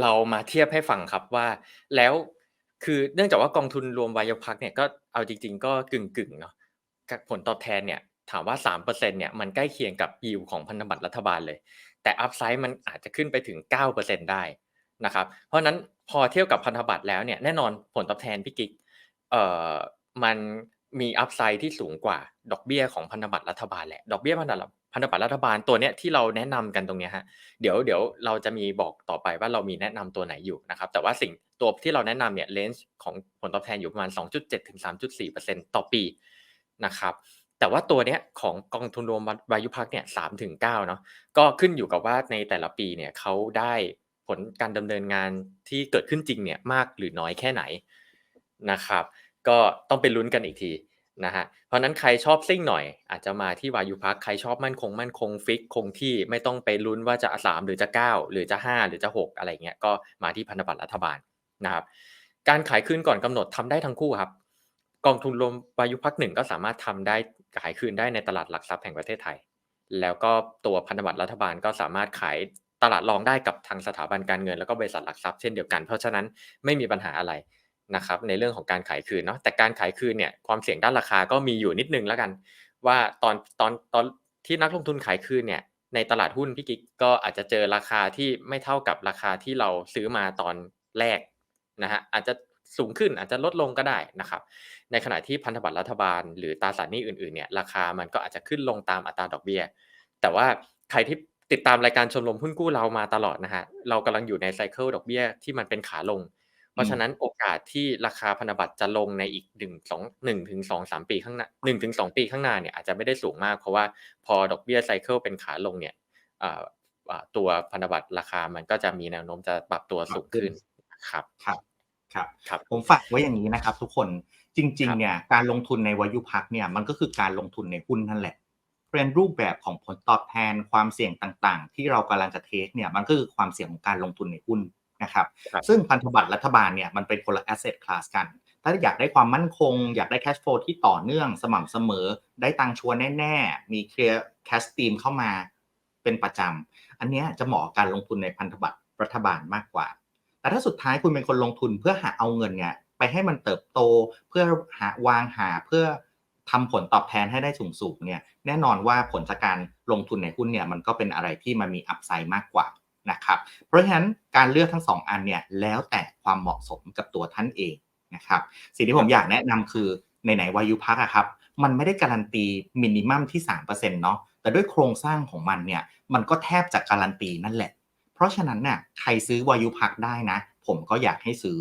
เรามาเทียบให้ฟังครับว่าแล้วคือเนื่องจากว่ากองทุนรวมวายพักเนี่ยก็เอาจริง ๆ ก็กึ่งๆเนาะผลตอบแทนเนี่ยถามว่า3%เนี่ยมันใกล้เคียงกับยิวของพันธบัตรรัฐบาลเลย แต่อัพไซด์มันอาจจะขึ้นไปถึง 9%ได้นะครับเพราะฉะนั้นพอเทียบกับพันธบัตรแล้วเนี่ยแน่นอนผลตอบแทนพี่กิ๊กเอ่อมัน มีอัพไซด์ที่สูงกว่าดอกเบี้ยของพันธบัตรรัฐบาลแหละดอกเบี้ยพันธบัตรพันธบัตรรัฐบาลตัวเนี้ยที่เราแนะนำกันตรงเนี้ยฮะเดี๋ยวเดี๋ยวเราจะมีบอกต่อไปว่าเรามีแนะนำตัวไหนอยู่นะครับแต่ว่าสิ่งตัวที่เราแนะนำเนี่ยเลนส์ของผลตอบแทนอยู่ประมาณ 2.7 ถึง 3.4%ต่อปีนะครับแต่ว่าตัวเนี้ยของกองทุนรวมวายุพักเนี่ย3ถึง9เนาะก็ขึ้นอยู่กับว่าในแต่ละปีเนี่ยเขาได้ผลการดำเนินงานที่เกิดขึ้นจริงเนี่ยมากหรือน้อยแค่ไหนนะครับ ก็ต้องไปลุ้นกันอีกทีนะฮะเพราะนั้นใครชอบซิ่งหน่อย อาจจะมาที่วายุพักใครชอบมั่นคงมั่นคงฟิกคงที่ไม่ต้องไปลุ้นว่าจะสามหรือจะเก้าหรือจะห้าหรือจะหกอะไรเงี้ยก็มาที่พันธบัตรรัฐบาลนะครับการขายคืนก่อนกำหนดทำได้ทั้งคู่ครับ กองทุนรวมวายุพักหนึ่งก็สามารถทำได้ขายคืนได้ในตลาดหลักทรัพย์แห่งประเทศไทย แล้วก็ตัวพันธบัตรรัฐบาลก็สามารถขายตลาดรองได้กับทางสถาบันการเงิน แล้วก็บริษัทหลักทรัพย์เช่นเดียวกัน เพราะฉะนั้นไม่มีปัญหาอะไร นะครับในเรื่องของการขายคืนเนาะแต่การขายคืนเนี่ยความเสี่ยงด้านราคาก็มีอยู่นิดนึงแล้วกัน ว่าตอนตอนตอนที่นักลงทุนขายคืนเนี่ยในตลาดหุ้นพี่กิ๊กก็อาจจะเจอราคาที่ไม่เท่ากับราคาที่เราซื้อมาตอนแรกนะฮะอาจจะสูงขึ้นอาจจะลดลงก็ได้นะครับ ในขณะที่พันธบัตรรัฐบาล หรือตราสารหนี้อื่นๆเนี่ยราคามันก็อาจจะขึ้นลงตามอัตราดอกเบี้ย แต่ว่าใครที่ติดตามรายการชมรมหุ้นกู้เรามาตลอดนะฮะเรากำลังอยู่ในไซเคิลดอกเบี้ยที่มันเป็นขาลง เพราะฉะนั้นโอกาสที่ราคาพันธบัตรจะลงในอีกหนึ่งสองหนึ่งถึงสองสามปีข้างหน้าหนึ่งถึงสองปีข้างหน้าเนี่ยอาจจะไม่ได้สูงมากเพราะว่าพอดอกเบี้ยไซเคิลเป็นขาลงเนี่ยตัวพันธบัตรราคามันก็จะมีแนวโน้มจะปรับตัวสูงขึ้นครับครับครับครับผมฝากไว้อย่างนี้นะครับ ทุกคนจริง ๆ เนี่ยการลงทุนในวายุพักเนี่ยมันก็คือการลงทุนในหุ้นนั่นแหละเป็นรูปแบบของผลตอบแทนความเสี่ยงต่างๆ ที่เรากำลังจะเทคเนี่ยมันก็คือความเสี่ยงของการลงทุนในหุ้น นะครับครับซึ่งพันธบัตรรัฐบาลเนี่ยมันเป็นคนละ asset class กัน ถ้าอยากได้ความมั่นคง อยากได้ cash flow ที่ต่อเนื่องสม่ำเสมอ ได้ตังค์ชัวร์แน่ๆ มี clear cash stream เข้ามาเป็นประจำ อันเนี้ยจะเหมาะกับการลงทุนในพันธบัตรรัฐบาลมากกว่า แต่ถ้าสุดท้ายคุณเป็นคนลงทุนเพื่อหาเอาเงินเนี่ยไปให้มันเติบโตเพื่อหาวางหาเพื่อทำผลตอบแทนให้ได้สูงๆเนี่ยแน่นอนว่าผลจากการลงทุนในหุ้นเนี่ยมันก็เป็นอะไรที่มันมีอัพไซด์มากกว่า นะครับ เพราะฉะนั้นการเลือกทั้งสองอันเนี่ยแล้วแต่ความเหมาะสมกับตัวท่านเองนะครับ สิ่งที่ผมอยากแนะนำคือในไหนๆวายุพักอะครับ มันไม่ได้การันตีมินิมัมที่3%เนาะแต่ด้วยโครงสร้างของมันเนี่ยมันก็แทบจะการันตีนั่นแหละ เพราะฉะนั้นน่ะใครซื้อวายุพักได้นะ ผมก็อยากให้ซื้อ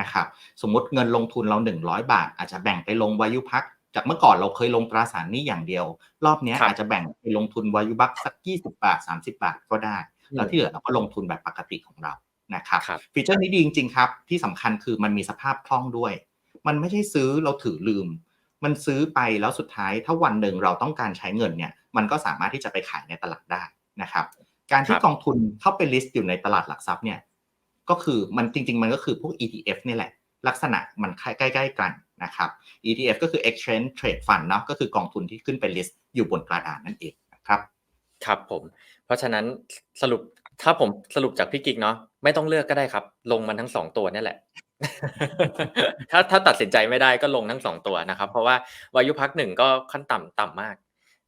นะครับสมมติเงินลงทุนเรา 100 บาท อาจจะแบ่งไปลงวายุพักจากเมื่อก่อนเราเคยลงตราสารหนี้อย่างเดียว รอบเนี้ยครับอาจจะแบ่งไปลงทุนวายุพักสัก 20 บาท 30 บาทก็ได้ แล้วที่เหลือเราก็ลงทุนแบบปกติของเรานะครับครับฟีเจอร์นี้ดีจริงๆครับ ที่สำคัญคือมันมีสภาพคล่องด้วย มันไม่ใช่ซื้อเราถือลืม มันซื้อไปแล้วสุดท้ายถ้าวันหนึ่งเราต้องการใช้เงินเนี่ยมันก็สามารถที่จะไปขายในตลาดได้นะครับ การที่ครับกองทุนเข้าไปลิสต์อยู่ในตลาดหลักทรัพย์เนี่ยก็คือมันจริง ๆ มันก็คือพวก ETF นี่แหละ ลักษณะมันใกล้ๆกันนะครับ ETF ก็คือ Exchange Trade Fund เนาะก็คือกองทุนที่ขึ้นไปลิสต์อยู่บนกระดานนั่นเองนะครับ ครับผม เพราะฉะนั้นสรุป ถ้าผมสรุปจากพี่กิ๊กเนาะไม่ต้องเลือกก็ได้ครับ ลงมันทั้งสองตัวนี่แหละ ถ้าถ้าตัดสินใจไม่ได้ก็ลงทั้งสองตัวนะครับ เพราะว่าวายุพักหนึ่งก็ขั้นต่ำต่ำมาก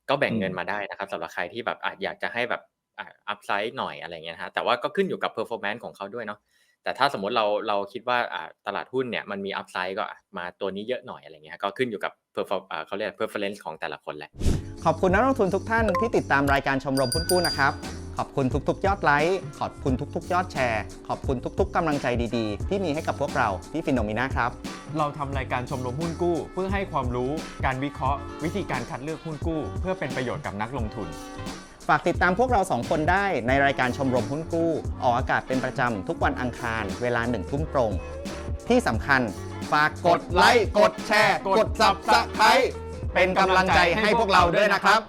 ก็แบ่งเงินมาได้นะครับสำหรับใครที่แบบอาจอยากจะให้แบบอัพไซด์หน่อยอะไรเงี้ยนะฮะแต่ว่าก็ขึ้นอยู่กับ performance ของเขาด้วยเนาะแต่ถ้าสมมติเราเราคิดว่าตลาดหุ้นเนี่ยมันมีอัพไซด์ก็มาตัวนี้เยอะหน่อยอะไรเงี้ยก็ขึ้นอยู่กับ perform อ่าเขาเรียก preference ของแต่ละคนแหละ ขอบคุณนักลงทุนทุกท่านที่ติดตามรายการชมรมหุ้นกู้นะครับ ขอบคุณทุกๆ ยอดไลค์ ขอบคุณทุก ๆ ยอดแชร์ ขอบคุณทุก ๆกำลังใจดีๆ ที่มีให้กับพวกเราที่ฟิโนมิน่าครับ เราทำรายการชมรมหุ้นกู้ เพื่อให้ความรู้ การวิเคราะห์ วิธีการคัดเลือกหุ้นกู้ เพื่อเป็นประโยชน์กับนักลงทุน ฝากติดตามพวกเราสองคนได้ในรายการชมรมหุ้นกู้ ออกอากาศเป็นประจำทุกวันอังคาร เวลาหนึ่งทุ่มตรง ที่สำคัญฝากกดไลค์กดแชร์ กด Subscribe เป็นกำลังใจให้พวกเราด้วยนะครับ